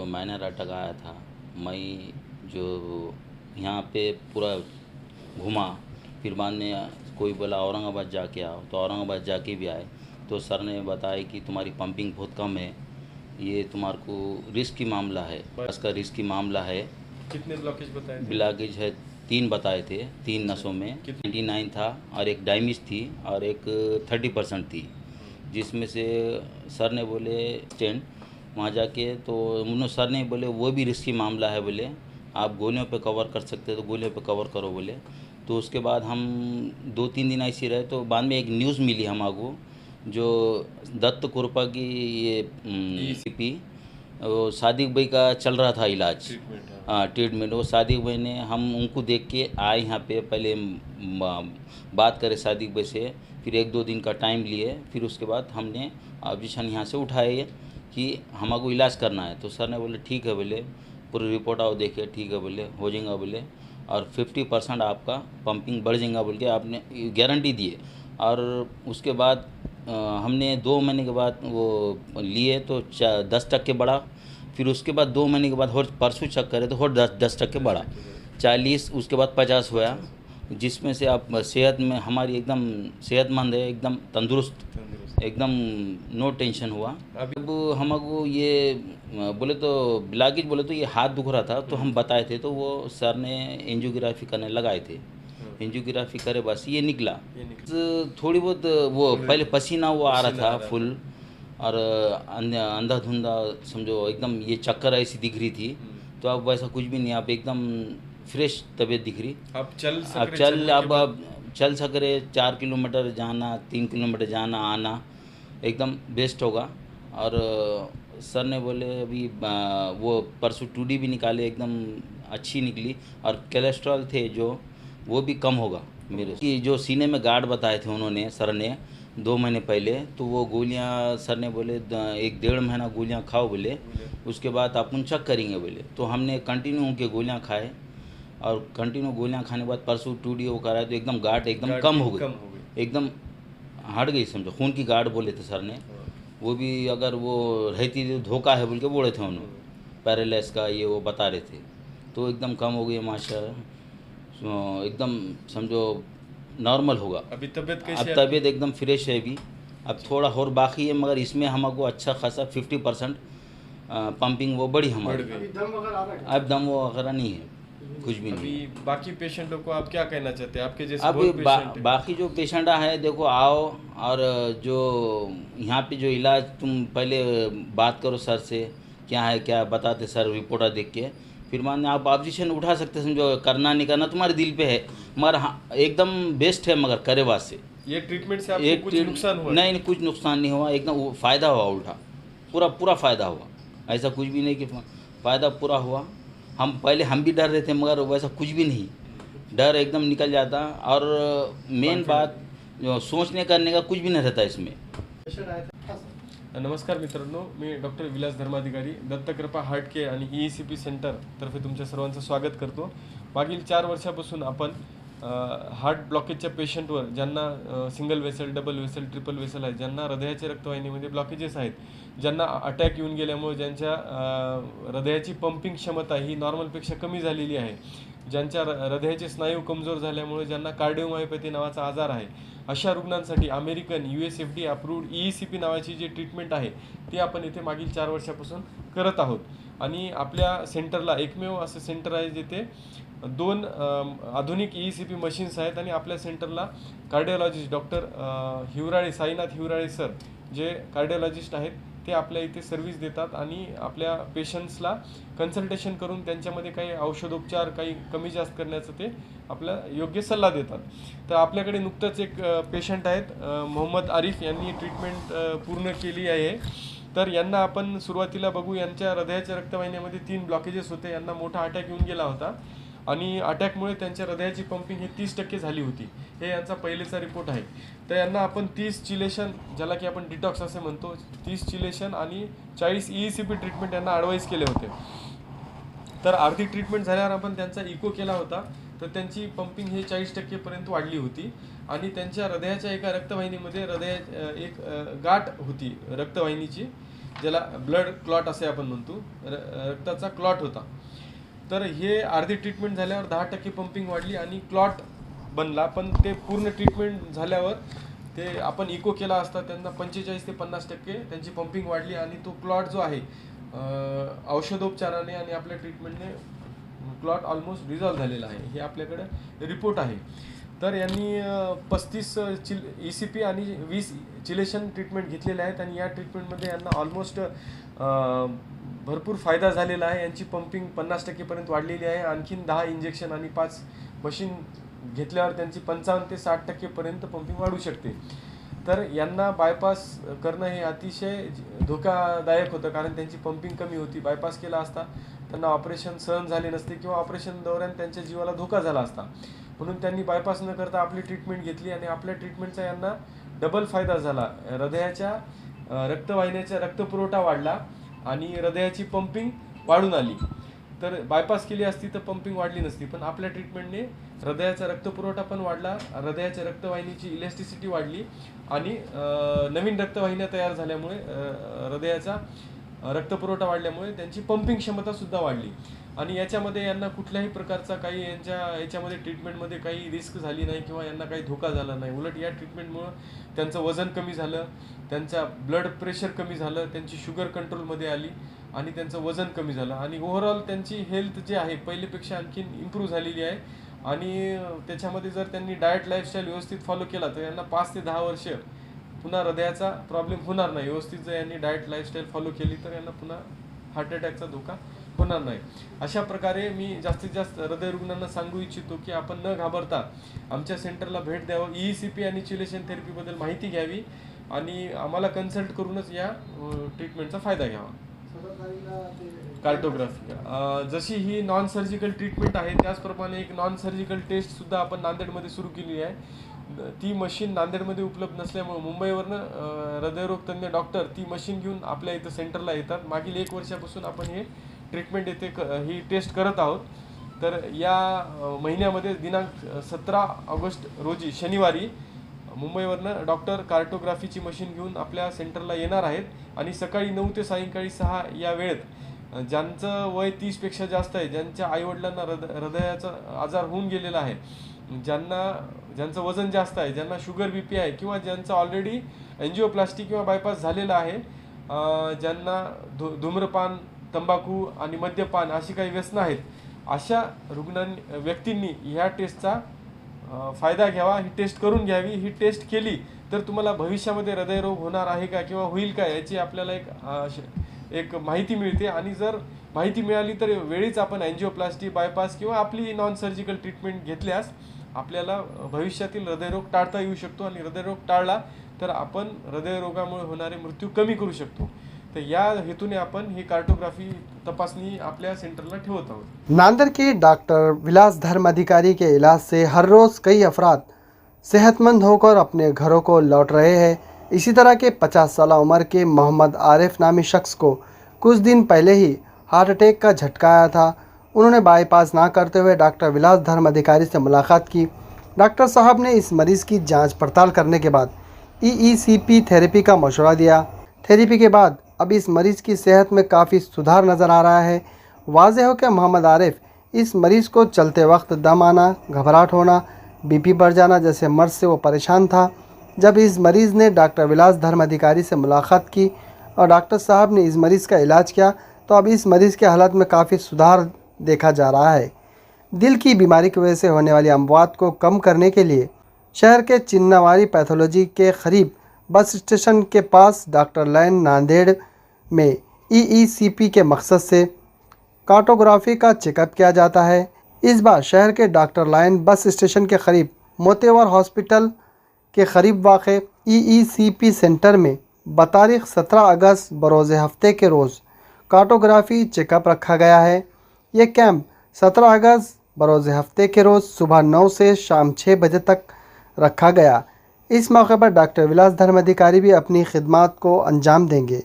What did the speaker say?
जो minor attack आया था मैं जो यहाँ पे पूरा घुमा फिर बाद में कोई बोला औरंगाबाद जाके आओ तो औरंगाबाद जाके भी आए। तो सर ने बताया कि तुम्हारी पंपिंग बहुत कम है ये तुम्हारे को रिस्क की मामला है इसका रिस्क की मामला है। कितने ब्लॉकेज बताए? ब्लाकेज है तीन बताए थे तीन नसों में। नाइन्टी नाइन था और एक डायमिस थी और एक थर्टी परसेंट थी जिसमें से सर ने बोले स्टैंड वहाँ जाके तो उन्होंने सर ने बोले वो भी रिस्की मामला है बोले। आप गोलियों पे कवर कर सकते तो गोलियों पे कवर करो बोले। तो उसके बाद हम दो तीन दिन ऐसे रहे तो बाद में एक न्यूज़ मिली हमारे जो दत्त कुरपा की ये पी वो सादिक भाई का चल रहा था इलाज। हाँ। हाँ ट्रीटमेंट वो सादिक भाई ने हम उनको देख के आए यहाँ पे पहले बात करे सादिक भाई से फिर एक दो दिन का टाइम लिए फिर उसके बाद हमने ऑब्जेक्शन यहाँ से उठाए। कि हमको इलाज करना है। तो सर ने बोले ठीक है बोले पूरी रिपोर्ट आओ देखे ठीक है बोले हो जाएगा बोले और फिफ्टी परसेंट आपका पंपिंग बढ़ जाएगा बोल के आपने गारंटी दिए। और उसके बाद अ, हमने दो महीने के बाद वो लिए तो दस टक्के बढ़ा। फिर उसके बाद दो महीने के बाद और परसों चेक करे तो और दस दस टक्के बढ़ा। चालीस उसके बाद पचास हुआ जिसमें से आप सेहत में हमारी एकदम सेहतमंद है एकदम तंदुरुस्त। एकदम नो टेंशन हुआ। अब हमको ये बोले तो ब्लाकेज बोले तो ये हाथ दुख रहा था तो हम बताए थे तो वो सर ने एंजियोग्राफी करने लगाए थे। एंजियोग्राफी करे बस ये निकला। ये निकल- तो थोड़ी बहुत वो पहले पसीना वो आ रहा था फुल और अंधा धुंधा समझो एकदम ये चक्कर ऐसी दिख रही थी। हम्म। तो अब वैसा कुछ भी नहीं आप एकदम फ्रेश तबीयत दिख रही। आप चल अब चल अब अब चल सक रहे चार किलोमीटर जाना, तीन किलोमीटर जाना, आना, एकदम बेस्ट होगा। और सर ने बोले अभी वो परसों टूडी भी निकाले, एकदम अच्छी निकली। और कोलेस्ट्रॉल थे जो, वो भी कम होगा मेरे। कि जो सीने में गार्ड बताए थे उन्होंने, सर ने, दो महीने पहले तो वो गोलियाँ, सर ने बोले एक डेढ़ महीना गोलियाँ खाओ बोले। उसके बाद अपन चेक करेंगे बोले। तो हमने कंटिन्यू उनके गोलियाँ खाए। और कंटिन्यू गोलियाँ खाने के बाद परसों टू डी वो कराए तो एकदम गार्ड एकदम कम हो गई। कम हो गई। एकदम हट गई समझो। खून की गार्ड बोले थे सर ने। हाँ, वो भी अगर वो रहती तो धोखा है बोल के बोले थे उन्होंने। पैरालाइस का ये वो बता रहे थे। तो एकदम कम हो गई माशा एकदम समझो नॉर्मल होगा। अभी तबीयत अब तबीयत एकदम फ्रेश है अभी। अब थोड़ा और बाकी है मगर इसमें हमको अच्छा खासा फिफ्टी परसेंट पंपिंग वो बढ़ी बढ़ हमारी अब दम वो वगैरह नहीं है। कुछ भी नहीं बाकी पेशेंटों को आप क्या कहना चाहते हैं? आपके जैसे बहुत बा, बाकी जो पेशेंट है देखो आओ और जो यहाँ पे जो इलाज तुम पहले बात करो सर से क्या है क्या बताते सर रिपोर्टर देख के। फिर मान आप ऑब्जेक्शन उठा सकते समझो करना नहीं करना तुम्हारे दिल पे है। मगर हाँ एकदम बेस्ट है मगर करे बात से। ये ट्रीटमेंट से आपको कुछ नुकसान हुआ? नहीं नहीं कुछ नुकसान नहीं हुआ एकदम फ़ायदा हुआ उल्टा। पूरा पूरा फ़ायदा हुआ। ऐसा कुछ भी नहीं कि फ़ायदा पूरा हुआ। हम पहले हम भी डर रहे थे मगर वैसा कुछ भी नहीं। डर एकदम निकल जाता और मेन बात जो सोचने करने का कुछ भी नहीं रहता इसमें। नमस्कार मित्रांनो मी doctor Vilas Dharmadhikari Dattakrupa heart care आणि ई सी पी सेंटर तर्फे तुमच्या सर्वांचं स्वागत करतो. मागील चार वर्षापासून आपण हार्ट ब्लॉकेजच्या पेशंटवर ज्यांना single vessel double vessel triple vessel आहे ज्यांना हृदयाच्या रक्तवाहिनीमध्ये ब्लॉकेजेस आहेत ज्यांना अटॅक येऊन गेल्यामुळे ज्यांच्या हृदयाची पंपिंग क्षमता ही नॉर्मलपेक्षा कमी झालेली आहे ज्यांच्या र- हृदयाचे स्नायू कमजोर झाल्यामुळे ज्यांना कार्डिओमायोपॅथी नावाचा आजार आहे अशा रुग्णांसाठी American U S F D approved E C P नावाची जी ट्रीटमेंट आहे ती आपण इथे मागील चार वर्षापासून करत आहोत. आणि आपल्या सेंटरला एकमेव असं सेंटर आहे जिथे दोन आधुनिक ई सी पी मशीन्स आहेत आणि आपल्या सेंटरला cardiologist doctor Hivrale Sainath Hivrale sir जे कार्डिओलॉजिस्ट आहेत ते आपल्या इथे सर्व्हिस देतात आणि आपल्या पेशंट्सला कन्सल्टेशन करून त्यांच्यामध्ये काही औषधोपचार काही कमी जास्त करण्याचं ते आपला योग्य सल्ला देतात. तर आपल्याकडे नुकतंच एक पेशंट आहेत मोहम्मद आरिफ यांनी ट्रीटमेंट पूर्ण केली आहे. तर यांना आपण सुरुवातीला बघू यांच्या हृदयाच्या रक्तवाहिन्यामध्ये तीन ब्लॉकेजेस होते यांना मोठा अटॅक येऊन गेला होता. आणि अटॅकमुळे त्यांच्या हृदयाची पंपिंग हे तीस टक्के झाली होती. हे यांचा पहिलेचा रिपोर्ट आहे. तर यांना आपण तीस चिलेशन ज्याला की आपण डिटॉक्स असे म्हणतो तीस चिलेशन आणि चाळीस ई सी पी ट्रीटमेंट यांना ॲडवाईस केले होते. तर अर्धी ट्रीटमेंट झाल्यावर आपण त्यांचा इको केला होता. तर त्यांची पंपिंग हे चाळीस टक्केपर्यंत वाढली होती. आणि त्यांच्या हृदयाच्या एका रक्तवाहिनीमध्ये हृदय एक गाठ होती रक्तवाहिनीची ज्याला ब्लड क्लॉट असे आपण म्हणतो. र- रक्ताचा क्लॉट होता. तर हे अर्धी ट्रीटमेंट झाल्यावर दहा टक्के पंपिंग वाढली आणि क्लॉट बनला. पण ते पूर्ण ट्रीटमेंट झाल्यावर ते आपण इको केला असता त्यांना पंचेचाळीस ते पन्नास टक्के त्यांची पंपिंग वाढली आणि तो क्लॉट जो आहे औषधोपचाराने आणि आपल्या ट्रीटमेंटने क्लॉट ऑलमोस्ट रिझॉल्व झालेला आहे. हे आपल्याकडे रिपोर्ट आहे. तर यांनी पस्तीस चिल ई सी पी आणि वीस चिलेशन ट्रीटमेंट घेतलेले आहेत आणि या ट्रीटमेंटमध्ये यांना ऑलमोस्ट भरपूर फायदा झालेला आहे. यांची पंपिंग पन्नास टक्केपर्यंत वाढलेली आहे. आणखीन दहा इंजेक्शन आणि पाच मशीन घेतल्यावर त्यांची पंचावन्न ते साठ टक्केपर्यंत पंपिंग वाढू शकते. तर यांना बायपास करणं हे अतिशय धोकादायक होतं कारण त्यांची पंपिंग कमी होती. बायपास केला असता त्यांना ऑपरेशन सहन झाले नसते किंवा ऑपरेशन दौऱ्यान त्यांच्या जीवाला धोका झाला असता. म्हणून त्यांनी बायपास न करता आपली ट्रीटमेंट घेतली आणि आपल्या ट्रीटमेंटचा यांना डबल फायदा झाला. हृदयाच्या रक्तवाहिन्याचा रक्तपुरवठा वाढला. आणि हृदयाची पंपिंग वाढून आली. तर बायपास केली असती तर पंपिंग वाढली नसती. पण आपल्या ट्रीटमेंटने हृदयाचा रक्तपुरवठा पण वाढला हृदयाच्या रक्तवाहिनीची इलेस्टिसिटी वाढली आणि नवीन रक्तवाहिन्या तयार झाल्यामुळे हृदयाचा रक्तपुरवठा वाढल्यामुळे त्यांची पंपिंग क्षमता सुद्धा वाढली. आणि याच्यामध्ये यांना कुठल्याही प्रकारचा काही यांच्या याच्यामध्ये ट्रीटमेंटमध्ये काही रिस्क झाली नाही किंवा यांना काही धोका झाला नाही. उलट या ट्रीटमेंटमुळं त्यांचं वजन कमी झालं त्यांचा ब्लड प्रेशर कमी झालं त्यांची शुगर कंट्रोलमध्ये आली आणि त्यांचं वजन कमी झालं. आणि ओव्हरऑल त्यांची हेल्थ जी आहे पहिलेपेक्षा आणखीन इम्प्रूव्ह झालेली आहे. आणि त्याच्यामध्ये जर त्यांनी डाएट लाईफस्टाईल व्यवस्थित फॉलो केला तर यांना पाच ते दहा वर्ष पुन्हा हृदयाचा प्रॉब्लेम होणार नाही. व्यवस्थित जर यांनी डाएट लाईफस्टाईल फॉलो केली तर यांना पुन्हा हार्ट अटॅकचा धोका होणार नाही. अशा प्रकारे मी जास्तीत जास्त हृदय रुग्णांना सांगू इच्छितो की आपण न घाबरता आमच्या सेंटरला भेट द्यावं. ई सी पी आणि चिलेशन थेरपीबद्दल माहिती घ्यावी आणि आम्हाला कन्सल्ट करूनच या ट्रीटमेंटचा फायदा घ्यावा. कार्टोग्राफी जशी ही नॉन सर्जिकल ट्रीटमेंट आहे त्याचप्रमाणे एक नॉन सर्जिकल टेस्ट सुद्धा आपण नांदेडमध्ये सुरू केली आहे. ती मशीन नांदेडमध्ये उपलब्ध नसल्यामुळे मुंबईवरनं हृदयरोग तज्ज्ञ डॉक्टर ती मशीन घेऊन आपल्या इथं सेंटरला येतात. मागील एक वर्षापासून आपण हे ट्रीटमेंट येथे क- ही टेस्ट करत आहोत. तर या महिन्यामध्ये दिनांक सतरा ऑगस्ट रोजी शनिवारी मुंबईवरनं डॉक्टर कार्टोग्राफीची मशीन घेऊन आपल्या सेंटरला येणार आहेत. आणि सकाळी नऊ ते सायंकाळी सहा या वेळेत ज्यांचं वय तीसपेक्षा जास्त आहे ज्यांच्या आईवडिलांना हृद हृदयाचा आजार होऊन गेलेला आहे ज्यांना ज्यांचं वजन जास्त आहे ज्यांना शुगर बी पी आहे किंवा ज्यांचं ऑलरेडी एन्जिओप्लास्टी किंवा बायपास झालेलं आहे ज्यांना धु धूम्रपान तंबाखू आणि मद्यपान अशी काही व्यसनं आहेत. अशा रुग्णांनी व्यक्तींनी ह्या टेस्टचा फायदा घ्यावा ही टेस्ट करून घ्यावी ही टेस्ट केली तर तुम्हाला भविष्यामध्ये हृदयरोग होणार आहे का किंवा होईल का याची आपल्याला एक एक माहिती मिळते. आणि जर माहिती मिळाली तर वेळीच आपण अँजिओप्लास्टी बायपास किंवा आपली नॉन सर्जिकल ट्रीटमेंट घेतल्यास आपल्याला भविष्यातील हृदयरोग टाळता येऊ शकतो. आणि हृदयरोग टाळला तर आपण हृदयरोगामुळे होणारे मृत्यू कमी करू शकतो. तर या ही कार्टोग्राफी के डॉक्टर विलास धर्म अधिकारी के इलाज से हर रोज़ कई अफराद सेहतमंद होकर अपने घरों को लौट रहे हैं। इसी तरह के 50 साल उम्र के मोहम्मद आरिफ नामी शख्स को कुछ दिन पहले ही हार्ट अटैक का झटका आया था। उन्होंने बाईपास ना करते हुए डॉक्टर विलास धर्म अधिकारी से मुलाकात की। डॉक्टर साहब ने इस मरीज़ की जाँच पड़ताल करने के बाद ई थेरेपी का मशवरा दिया। थेरेपी के बाद अब इस मरीज़ की सेहत में काफ़ी सुधार नज़र आ रहा है। वाजह हो कि मोहम्मद आरिफ, इस मरीज़ को चलते वक्त दम आना, घबराहट होना, बीपी बढ़ जाना जैसे मर्ज से वो परेशान था। जब इस मरीज़ ने डॉक्टर विलास धर्म अधिकारी से मुलाकात की और डॉक्टर साहब ने इस मरीज़ का इलाज किया तो अब इस मरीज़ के हालत में काफ़ी सुधार देखा जा रहा है। दिल की बीमारी की वजह से होने वाली अमवात को कम करने के लिए शहर के चिन्नावारी पैथोलॉजी के करीब बस स्टेशन के पास डॉक्टर लैन नांदेड़ में ईईसीपी के मकसद से कार्टोग्राफी का चेकअप किया जाता है। इस बार शहर के डॉक्टर लाइन बस स्टेशन के करीब मोतेवर हॉस्पिटल के करीब वाक़ ईईसीपी सेंटर में बतारीख 17 अगस्त बरोज़ हफ़्ते के रोज़ कार्टोग्राफी चेकअप रखा गया है। ये कैंप 17 अगस्त बरोज़ हफ़्ते के रोज़ सुबह 9 से शाम 6 बजे तक रखा गया। इस मौके पर डॉक्टर विलास धर्म अधिकारी भी अपनी खिदमात को अंजाम देंगे।